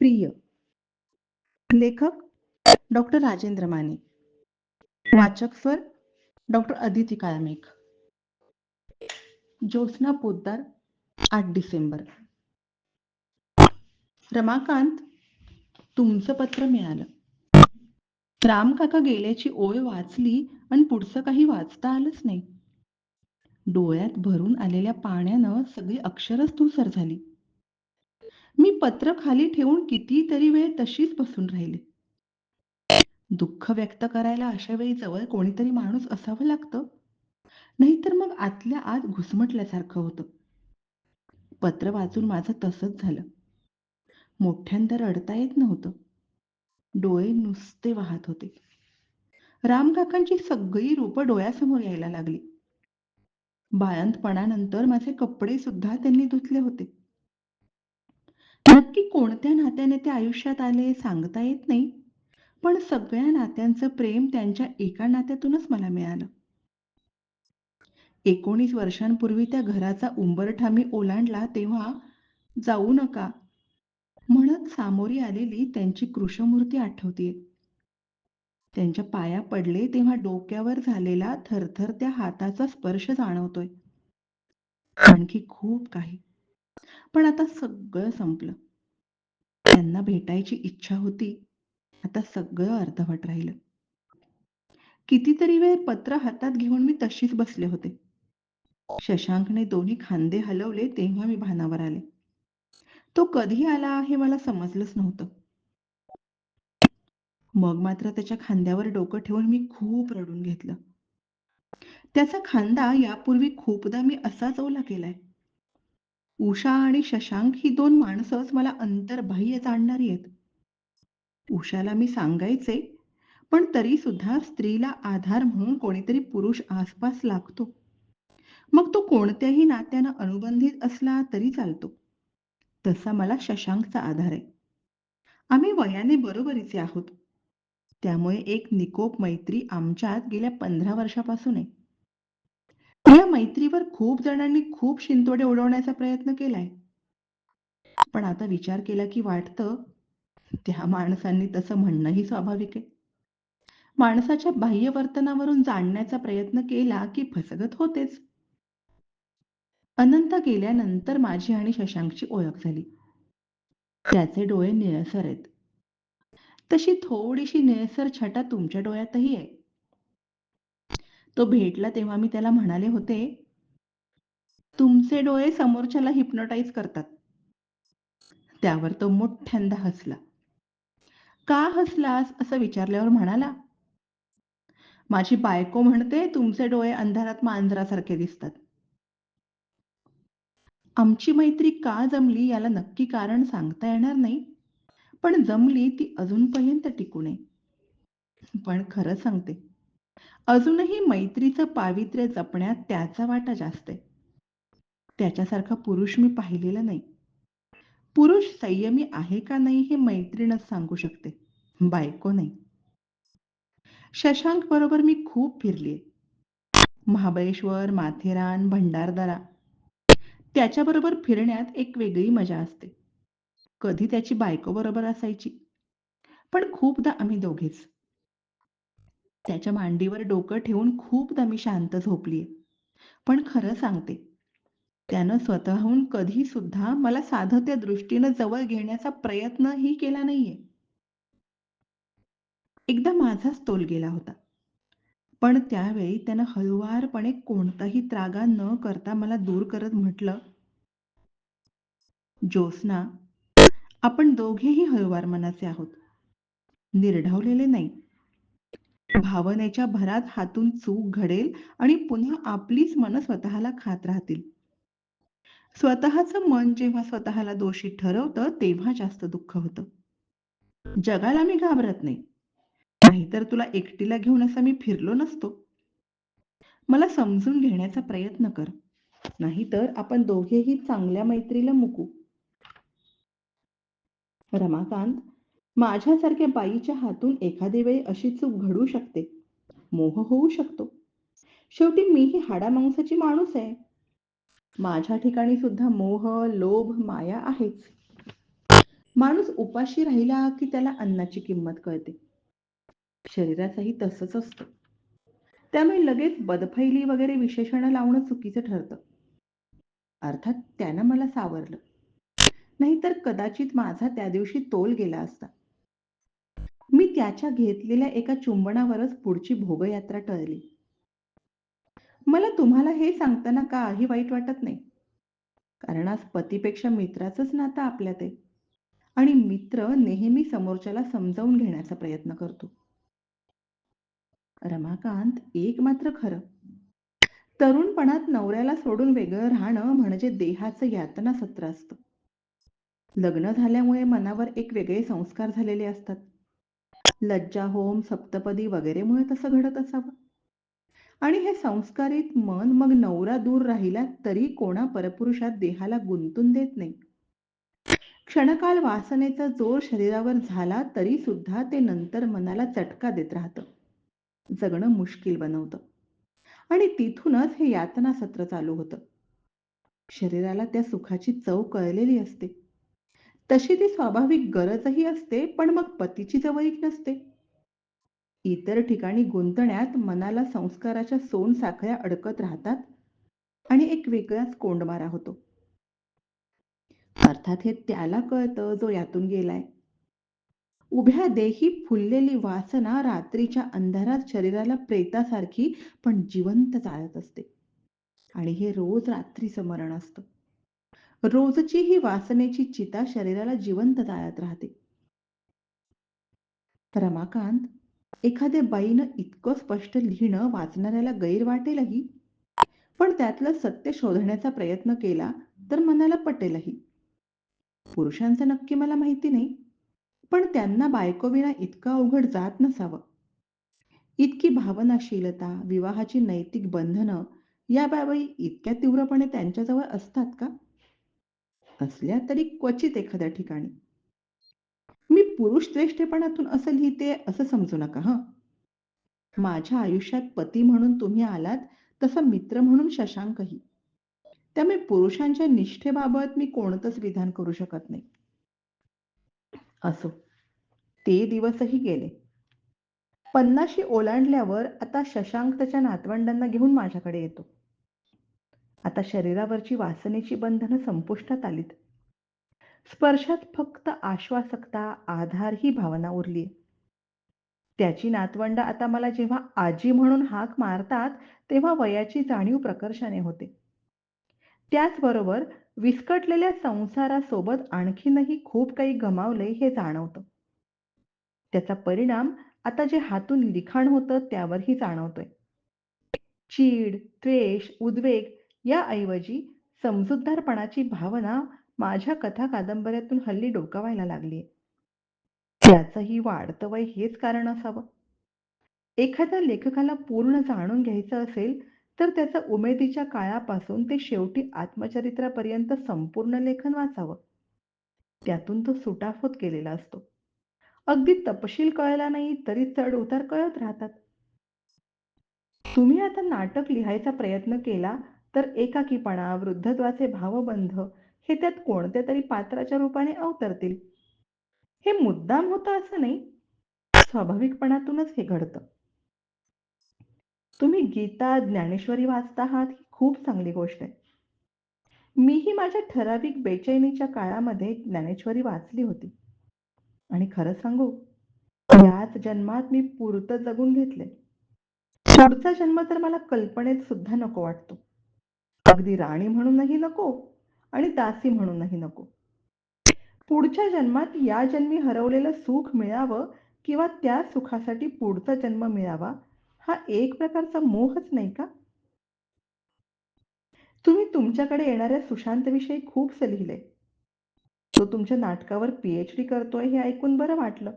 प्रिय लेखक डॉक्टर राजेंद्र माने वाचक स्वर डॉक्टर अदिती काळमेक ज्योत्स्ना पोद्दार आठ डिसेंबर. रमाकांत तुमचं पत्र मिळालं. राम काका गेल्याची ओळ वाचली आणि पुढचं काही वाचता आलंच नाही. डोळ्यात भरून आलेल्या पाण्यानं सगळी अक्षरच धुसर झाली. मी पत्र खाली ठेवून कितीतरी वेळ तशीच बसून राहिले. दुःख व्यक्त करायला अशा वेळी जवळ कोणीतरी माणूस असावं लागतं? नाहीतर मग आतल्या आत घुसमटल्यासारखं होतं. पत्र वाचून माझं तसंच झालं. मोठ्यांदा रडता येत नव्हतं. डोळे नुसते वाहत होते. रामकाकांची सगळी रूपं डोळ्यासमोर यायला लागली. बाळंतपणानंतर माझे कपडे सुद्धा त्यांनी धुतले होते. नक्की कोणत्या नात्याने ते आयुष्यात आले सांगता येत नाही. पण सगळ्या नात्यांचं प्रेम त्यांच्या एका नात्यातूनच मला मिळालं. एकोणीस वर्षांपूर्वी त्या घराचा उंबरठा मी ओलांडला तेव्हा जाऊ नका. म्हणत सामोरी आलेली त्यांची कृष्णमूर्ती आठवतीये. त्यांच्या पाया पडले तेव्हा डोक्यावर झालेला थरथर त्या हाताचा स्पर्श जाणवतोय. आणखी खूप काही. पण आता सगळं संपलं. त्यांना भेटायची इच्छा होती. आता सगळं अर्धवट राहिलं. कितीतरी वेळ पत्र हातात घेऊन मी तशीच बसले होते. शशांकने दोन्ही खांदे हलवले तेव्हा मी भानावर आले. तो कधी आला हे मला समजलंच नव्हतं. मग मात्र त्याच्या खांद्यावर डोकं ठेवून मी खूप रडून घेतलं. त्याचा खांदा यापूर्वी खूपदा मी असाच ओला केलाय. उषा आणि शशांक ही दोन माणसंच मला अंतर्बाह्य जाणणारी आहेत. उषाला मी सांगायचे पण तरी सुद्धा स्त्रीला आधार म्हणून कोणीतरी पुरुष आसपास लागतो. मग तो कोणत्याही नात्यानं अनुबंधित असला तरी चालतो. तसा मला शशांकचा आधार आहे. आम्ही वयाने बरोबरीचे आहोत. त्यामुळे एक निकोप मैत्री आमच्यात गेल्या पंधरा वर्षापासून आहे. मैत्रीवर खूप जणांनी खूप शिंतोडे उडवण्याचा प्रयत्न केलाय. पण आता विचार केला की वाटतं त्या माणसांनी तसं म्हणणंही स्वाभाविक आहे. माणसाच्या बाह्य वर्तनावरून जाणण्याचा प्रयत्न केला की फसगत होतेच. अनंत गेल्यानंतर माझी आणि शशांकची ओळख झाली. त्याचे डोळे निळसर आहेत. तशी थोडीशी निळसर छटा तुमच्या डोळ्यातही आहे. तो भेटला तेव्हा मी त्याला म्हणाले होते तुमचे डोळे समोरच्याला हिप्नोटाईज करतात. त्यावर तो मोठ्यांदा हसला. का हसलास? असं विचारल्यावर म्हणाला माझी बायको म्हणते तुमचे डोळे अंधारात मांजरासारखे दिसतात. आमची मैत्री का जमली याला नक्की कारण सांगता येणार नाही पण जमली ती अजूनपर्यंत टिकू नये. पण खरं सांगते अजूनही मैत्रीचं पावित्र्य जपण्यात त्याचा वाटा जास्त आहे. त्याच्यासारखा पुरुष मी पाहिलेला नाही. पुरुष संयमी आहे का नाही हे मैत्रीणच सांगू शकते. बायको नाही. शशांक बरोबर मी खूप फिरलीये. महाबळेश्वर माथेरान भंडारदरा. त्याच्याबरोबर फिरण्यात एक वेगळी मजा असते. कधी त्याची बायको बरोबर असायची. पण खूपदा आम्ही दोघेच. त्याच्या मांडीवर डोकं ठेवून खूपदा मी शांत झोपलीये. पण खरं सांगते त्यानं स्वतःहून कधी सुद्धा मला साधं त्या दृष्टीनं जवळ घेण्याचा प्रयत्नही केला नाहीये. एकदा माझाच तोल गेला होता पण त्यावेळी त्यानं हळुवारपणे कोणताही त्रागा न करता मला दूर करत म्हटलं ज्योत्स्ना आपण दोघेही हळुवार मनाचे आहोत. निर्ढावलेले नाही. भावनेच्या भरात हातून चूक घडेल आणि पुन्हा आपलीच मन स्वतःला खात राहतील. स्वतःचं मन जेव्हा स्वतःला दोषी ठरवतं तेव्हा जास्त दुःख होतं. जगाला मी घाबरत नाही. नाहीतर तुला एकटीला घेऊन असं मी फिरलो नसतो. मला समजून घेण्याचा प्रयत्न कर. नाहीतर आपण दोघेही चांगल्या मैत्रीला मुकू. रमाकांत माझ्यासारख्या बाईच्या हातून एखादे वेळी अशी चूक घडू शकते. मोह होऊ शकतो. शेवटी मीही हाडामांसाची माणूस आहे. माझ्या ठिकाणी सुद्धा मोह लोभ माया आहेच. माणूस उपाशी राहिला की त्याला अन्नाची किंमत कळते. शरीराचंही तसंच असतं. त्यामुळे लगेच बदफैली वगैरे विशेषणं लावणं चुकीचं ठरतं. अर्थात त्यानं मला सावरलं. नाहीतर कदाचित माझा त्या दिवशी तोल गेला असता. त्याच्या घेतलेल्या एका चुंबनावरच पुढची भोगयात्रा टळली. मला तुम्हाला हे सांगताना काही वाईट वाटत नाही. कारण आज पतीपेक्षा मित्राचंच नातं आपल्यात. आहे आणि मित्र नेहमी समोरच्याला समजावून घेण्याचा प्रयत्न करतो. रमाकांत एक मात्र खरं. तरुणपणात नवऱ्याला सोडून वेगळं राहणं म्हणजे देहाचं यातना सत्र असतं. लग्न झाल्यामुळे मनावर एक वेगळे संस्कार झालेले असतात. लज्जा होम सप्तपदी वगैरेमुळे तसं घडत असावं. आणि हे संस्कारित मन मग नवरा दूर राहिला तरी कोणा परपुरुषात देहाला गुंतून देत नाही. क्षणकाल वासनेचा जोर शरीरावर झाला तरी सुद्धा ते नंतर मनाला चटका देत राहतं. जगणं मुश्किल बनवतं. आणि तिथूनच हे यातना सत्र चालू होतं. शरीराला त्या सुखाची चव कळलेली असते. तशी ती स्वाभाविक गरजही असते पण मग पतीची जवळीक नसते. इतर ठिकाणी गुंतण्यात मनाला संस्काराच्या सोन साखळ्या अडकत राहतात आणि एक वेगळाच कोंडमारा होतो. अर्थात हे त्याला कळतं जो यातून गेलाय. उभ्या देही फुललेली वासना रात्रीच्या अंधारात शरीराला प्रेतासारखी पण जिवंत चालत असते. आणि हे रोज रात्रीचं मरण असतं. रोजची ही वासनेची चिता शरीराला जिवंत जाळत राहते. रमाकांत एखाद्या बाईनं इतकं स्पष्ट लिहिणं वाचणाऱ्याला गैर वाटेलही पण त्यातलं सत्य शोधण्याचा प्रयत्न केला तर मनाला पटेलही. पुरुषांचं नक्की मला माहिती नाही पण त्यांना बायकोविना इतकं अवघड जात नसावं. इतकी भावनाशीलता विवाहाची नैतिक बंधनं याबाबी इतक्या तीव्रपणे त्यांच्याजवळ असतात का? असल्या तरी क्वचित एखाद्या ठिकाणी. मी पुरुष श्रेष्ठपणातून असं लिहिते असं समजू नका ह. माझ्या आयुष्यात पती म्हणून तुम्ही आलात तसा मित्र म्हणून शशांकही. त्यामुळे पुरुषांच्या निष्ठेबाबत मी कोणतंच विधान करू शकत नाही. असो ते दिवसही गेले. पन्नाशी ओलांडल्यावर आता शशांक त्याच्या नातवंडांना घेऊन माझ्याकडे येतो. आता शरीरावरची वासनेची बंधनं संपुष्टात आलीत. स्पर्शात फक्त आश्वासकता आधार ही भावना उरली. त्याची नातवंड आता मला जेव्हा आजी म्हणून हाक मारतात तेव्हा वयाची जाणीव प्रकर्षाने होते. त्याचबरोबर विस्कटलेल्या संसारासोबत आणखीनही खूप काही गमावले हे जाणवतं. त्याचा परिणाम आता जे हातून लिखाण होतं त्यावरही जाणवतोय. चीड द्वेष उद्वेग याऐवजी समजूतदारपणाची भावना माझ्या कथा कादंबऱ्यातून हल्ली डोकावायला लागली त्याचंही वाढतं वय हेच कारण असावं. एखाद्या लेखकाला पूर्ण जाणून घ्यायचं असेल तर त्याचं उमेदीच्या काळापासून ते शेवटी आत्मचरित्रापर्यंत संपूर्ण लेखन वाचावं. त्यातून तो सुटाफोत केलेला असतो. अगदी तपशील कळला नाही तरी चढ उतार कळत राहतात. तुम्ही आता नाटक लिहायचा प्रयत्न केला तर एकाकीपणा वृद्धत्वाचे भावबंध हे त्यात कोणत्या तरी पात्राच्या रूपाने अवतरतील? हे मुद्दाम होतं असं नाही. स्वाभाविकपणातूनच हे घडतं. तुम्ही गीता ज्ञानेश्वरी वाचता आहात ही खूप चांगली गोष्ट आहे. मीही माझ्या ठराविक बेचैनीच्या काळामध्ये ज्ञानेश्वरी वाचली होती. आणि खरं सांगू याच जन्मात मी पुरत जगून घेतले पुढचा जन्म तर मला कल्पनेत सुद्धा नको वाटतो. अगदी राणी म्हणूनही नको आणि दासी म्हणूनही नको. पुढच्या जन्मात या जन्मी हरवलेलं सुख मिळावं किंवा त्या सुखासाठी पुढचा जन्म मिळावा हा एक प्रकारचा मोहच नाही का? तुम्ही तुमच्याकडे येणाऱ्या सुशांतविषयी खूपच लिहिले तो तुमच्या नाटकावर पीएच डी करतोय हे ऐकून बरं वाटलं.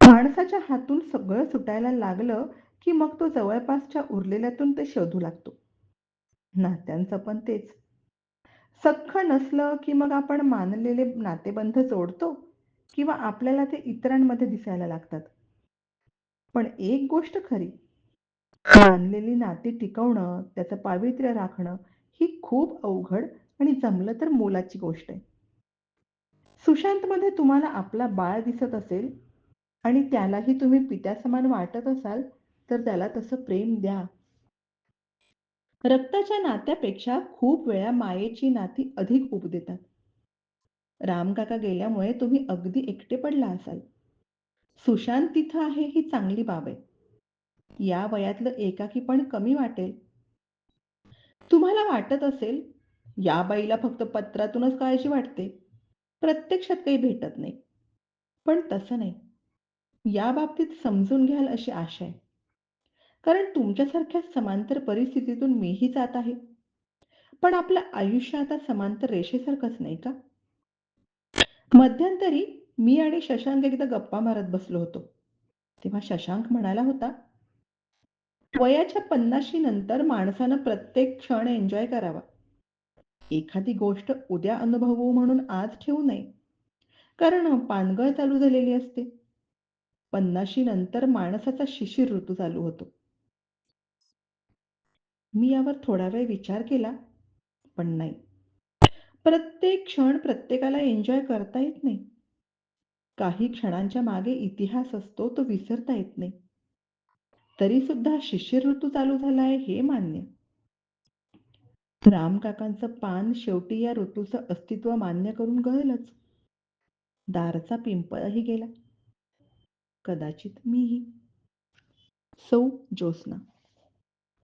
माणसाच्या हातून सगळं सुटायला लागलं की मग तो जवळपासच्या उरलेल्यातून ते शोधू लागतो. नात्यांचं पण तेच. सख्ख नसलं की मग आपण मानलेले नातेबंध जोडतो? किंवा आपल्याला ते इतरांमध्ये दिसायला लागतात? पण एक गोष्ट खरी मानलेली नाती टिकवणं त्याचं पावित्र्य राखणं ही खूप अवघड आणि जमलं तर मोलाची गोष्ट आहे. सुशांतमध्ये तुम्हाला आपला बाळ दिसत असेल आणि त्यालाही तुम्ही पित्यासमान वाटत असाल तर त्याला तसं प्रेम द्या. रक्ताच्या नात्यापेक्षा खूप वेळा मायेची नाती अधिक उब देतात. रामकाका गेल्यामुळे तुम्ही अगदी एकटे पडला असाल. सुशांत तिथं आहे ही चांगली बाब आहे. या वयातलं एकाकी पण कमी वाटेल. तुम्हाला वाटत असेल या बाईला फक्त पत्रातूनच काळजी वाटते. प्रत्यक्षात काही भेटत नाही. पण तसं नाही. या बाबतीत समजून घ्याल अशी आशा आहे. कारण तुमच्यासारख्या समांतर परिस्थितीतून मीही जात आहे. पण आपलं आयुष्य आता समांतर रेषेसारखंच नाही का? मध्यंतरी मी आणि शशांक एकदा गप्पा मारत बसलो होतो. तेव्हा शशांक म्हणाला होता वयाच्या पन्नाशी नंतर माणसानं प्रत्येक क्षण एन्जॉय करावा. एखादी गोष्ट उद्या अनुभवू म्हणून आज ठेवू नये. कारण पानगळ चालू झालेली असते. पन्नाशी नंतर माणसाचा शिशिर ऋतू चालू होतो. मी यावर थोडा वेळ विचार केला पण नाही. प्रत्येक क्षण प्रत्येकाला एन्जॉय करता येत नाही. काही क्षणांच्या मागे इतिहास असतो तो विसरता येत नाही. तरी सुद्धा शिशिर ऋतू चालू झालाय हे मान्य. रामकाकांचं पान शेवटी या ऋतूचं अस्तित्व मान्य करून गळलंच. दारचा पिंपळही गेला. कदाचित मीही. सौ ज्योत्स्ना